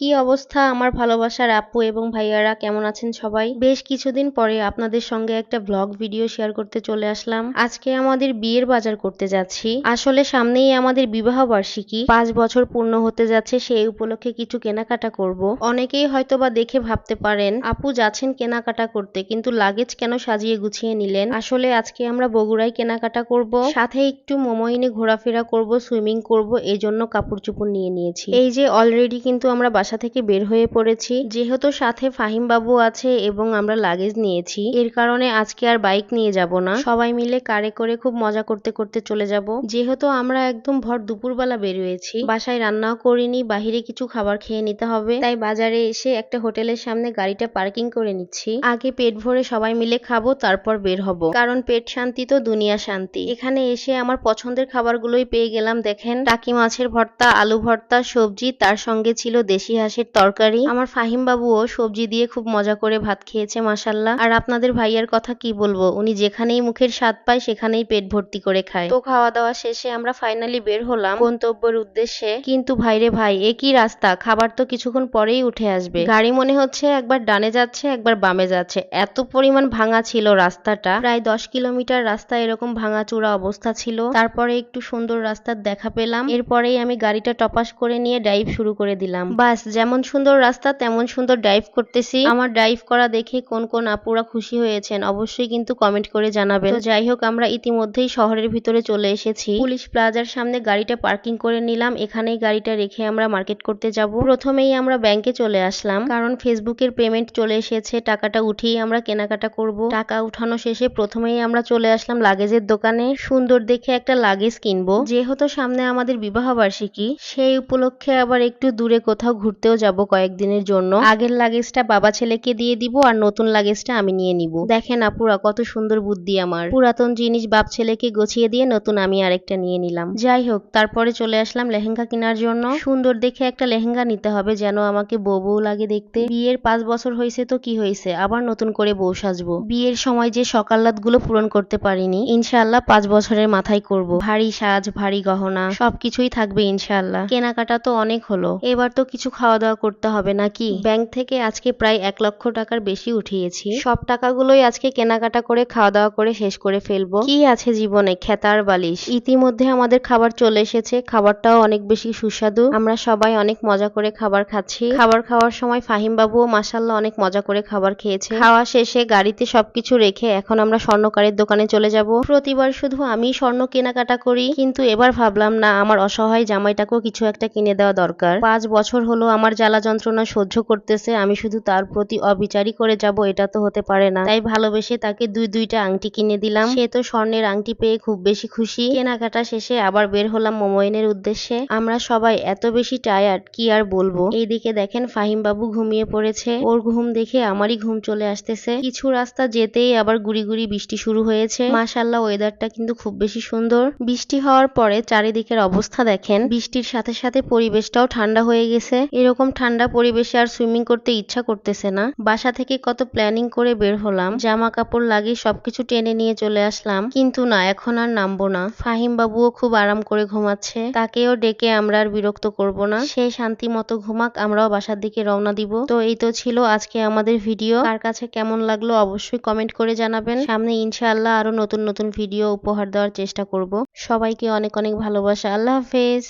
কি অবস্থা? আমার ভালোবাসার আপু এবং ভাইয়ারা কেমন আছেন সবাই? বেশ কিছুদিন পরে আপনাদের সঙ্গে একটা ব্লগ ভিডিও শেয়ার করতে চলে আসলাম। আজকে আমাদের বিয়ের বাজার করতে যাচ্ছি। আসলে সামনেই আমাদের বিবাহ বার্ষিকী। পাঁচ বছর পূর্ণ হতে যাচ্ছে, সেই উপলক্ষে কিছু কেনাকাটা করব। অনেকেই হয়তো বা দেখে ভাবতে পারেন, আপু যাচ্ছেন কেনাকাটা করতে, কিন্তু লাগেজ কেন সাজিয়ে গুছিয়ে নিলেন? আসলে আজকে আমরা বগুড়ায় কেনাকাটা করব। সাথে একটু মোমোইনে ঘোরাফেরা করব সুইমিং করব এই জন্য কাপড় চোপড় নিয়ে নিয়েছি। এই যে অলরেডি কিন্তু আমরা বাসা থেকে বের হয়ে পড়েছি। যেহেতু সাথে ফাহিম বাবু আছে এবং আমরা লাগেজ নিয়েছি, এর কারণে আজকে আর বাইক নিয়ে যাব না। সবাই মিলে কারে করে খুব মজা করতে করতে চলে যাব। যেহেতু আমরা একদম ভর দুপুরবেলা বের হয়েছি বাসায় রান্নাও করিনি, বাহিরে কিছু খাবার খেয়ে নিতে হবে। তাই বাজারে এসে একটা হোটেলের সামনে গাড়িটা পার্কিং করে নিচ্ছি। আগে পেট ভরে সবাই মিলে খাব, তারপর বের হব। কারণ পেট শান্তি তো, দুনিয়া শান্তি। এখানে এসে আমার পছন্দের খাবারগুলোই পেয়ে গেলাম, দেখেন। টাকি মাছের ভর্তা, আলু ভর্তা, সবজি, তার সঙ্গে ছিল দেশি হাঁসের তরকারি। আমার ফাহিম বাবুও সবজি দিয়ে খুব মজা করে ভাত খেয়েছে মাসাল্লাহ আর আপনাদের ভাইয়ার কথা কি বলব? উনি যেখানেই মুখের স্বাদ পায়, সেখানেই পেট ভর্তি করে খায়। তো খাওয়া দাওয়া শেষে আমরা ফাইনালি বের হলাম গন্তব্যের উদ্দেশ্যে। কিন্তু ভাইরে ভাই, একই রাস্তা, খাবার তো কিছুক্ষণ পরেই উঠে আসবে। গাড়ি মনে হচ্ছে একবার ডানে যাচ্ছে, একবার বামে যাচ্ছে। এত পরিমাণ ভাঙা ছিল রাস্তাটা। প্রায় দশ কিলোমিটার রাস্তা এরকম ভাঙাচোরা অবস্থা ছিল। তারপরে একটু সুন্দর রাস্তার দেখা পেলাম। এরপরেই আমি গাড়িটা টপাস করে নিয়ে ড্রাইভ শুরু করে দিলাম। বাস যেমন সুন্দর রাস্তা, তেমন সুন্দর ড্রাইভ করতেছি। আমার ড্রাইভ করা দেখে কোন কোন আপুরা খুশি হয়েছেন, অবশ্যই কিন্তু কমেন্ট করে জানাবেন। তো যাই হোক, আমরা ইতিমধ্যেই শহরের ভিতরে চলে এসেছি। পুলিশ প্লাজার সামনে গাড়িটা পার্কিং করে নিলাম। এখানেই গাড়িটা রেখে আমরা মার্কেট করতে যাব। প্রথমেই আমরা ব্যাংকে চলে আসলাম। কারণ ফেসবুকের পেমেন্ট চলে এসেছে, টাকাটা উঠিয়ে আমরা কেনাকাটা করব। টাকা উঠানো শেষে প্রথমেই আমরা চলে আসলাম লাগেজের দোকানে। সুন্দর দেখে একটা লাগেজ কিনবো। যেহেতু সামনে আমাদের বিবাহ বার্ষিকী সেই উপলক্ষে আবার একটু দূরে কোথাও ঘুরতেও যাব কয়েকদিনের জন্য। আগের লাগেজটা বাবা ছেলেকে দিয়ে দিব আর নতুন লাগেজটা আমি নিয়ে নিব। দেখেন আপুরা, কত সুন্দর বুদ্ধি আমার। পুরাতন জিনিস বাপ ছেলেকে গোছিয়ে দিয়ে নতুন আমি আরেকটা নিয়ে নিলাম। যাই হোক, তারপরে চলে আসলাম লেহেঙ্গা কেনার জন্য। সুন্দর দেখে একটা লেহেঙ্গা নিতে হবে যেন আমাকে বউ বউ লাগে দেখতে। বিয়ের পাঁচ বছর হয়েছে তো কি হয়েছে? আবার নতুন করে বউ সাজবো। বিয়ের সময় যে সকালাতগুলো পূরণ করতে পারিনি, ইনশাআল্লাহ পাঁচ বছরের মাথায় করব। ভারী সাজ, ভারী গহনা, সবকিছুই থাকবে ইনশাআল্লাহ। কেনাকাটা তো অনেক হলো। এবার তো কিছু খাওয়া দাওয়া করতে হবে নাকি? ব্যাংক থেকে আজকে প্রায় এক লক্ষ টাকার বেশি উঠিয়েছি। সব টাকাগুলোই আজকে কেনাকাটা করে খাওয়া দাওয়া করে শেষ করে ফেলব। কি আছে জীবনে? খেতার বালিশ। ইতিমধ্যে আমাদের খাবার চলে এসেছে। খাবারটাও অনেক বেশি সুস্বাদু। আমরা সবাই অনেক মজা করে খাবার খাচ্ছি। খাবার খাওয়ার সময় ফাহিম বাবুও মাসাল্লাহ অনেক মজা করে খাবার খেয়েছে। খাওয়া শেষে গাড়িতে সবকিছু রেখে এখন আমরা স্বর্ণকারের দোকানে চলে যাব। প্রতিবার শুধু আমি স্বর্ণ কেনাকাটা করি, কিন্তু এবার ভাবলাম, না, আমার অসহায় জামাইটাকেও কিছু একটা কিনে দেওয়া দরকার। পাঁচ বছর হলো আমার জ্বালা যন্ত্রণা সহ্য করতেছে, আমি শুধু তার প্রতি অবিচারই করে যাব, এটা তো হতে পারে না। তাই ভালোবেসে তাকে দুই দুইটা আংটি কিনে দিলাম। সে তো স্বর্ণের আংটি পেয়ে খুব বেশি খুশি। কেনাকাটা শেষে আবার বের হলাম মোমোইনের উদ্দেশ্যে। আমরা সবাই এত বেশি টায়ার্ড কি আর বলব? এইদিকে দেখেন ফাহিম বাবু ঘুমিয়ে পড়েছে। ওর ঘুম দেখে আমারই ঘুম চলে আসতেছে। কিছু রাস্তা যেতেই আবার গুড়ি গুড়ি বৃষ্টি শুরু হয়েছে। মাশাল্লাহ ওয়েদারটা কিন্তু খুব বেশি সুন্দর। বৃষ্টি হওয়ার পরে চারিদিকের অবস্থা দেখেন। বৃষ্টির সাথে সাথে পরিবেশটাও ঠান্ডা হয়ে গেছে। এরকম ঠান্ডা পরিবেশে আর সুইমিং করতে ইচ্ছা করতেছে না। বাসা থেকে কত প্ল্যানিং করে বের হলাম। জামা কাপড় লাগিয়ে সবকিছু টেনে নিয়ে চলে আসলাম। কিন্তু না, এখন আর নামবো না। ফাহিম বাবুও খুব আরাম করে ঘুমাচ্ছে। তাকেও ডেকে আমরা আর বিরক্ত করব না। সে শান্তি মতো ঘুমাক, আমরাও বাসার দিকে রওনা দিব। তো এই তো ছিল আজকে আমাদের ভিডিও। কার কাছে কেমন লাগল অবশ্যই কমেন্ট করে জানাবেন। সামনে ইনশাআল্লাহ আরও নতুন নতুন ভিডিও উপহার দেওয়ার চেষ্টা করব। সবাইকে অনেক অনেক ভালোবাসা। আল্লাহ হাফেজ।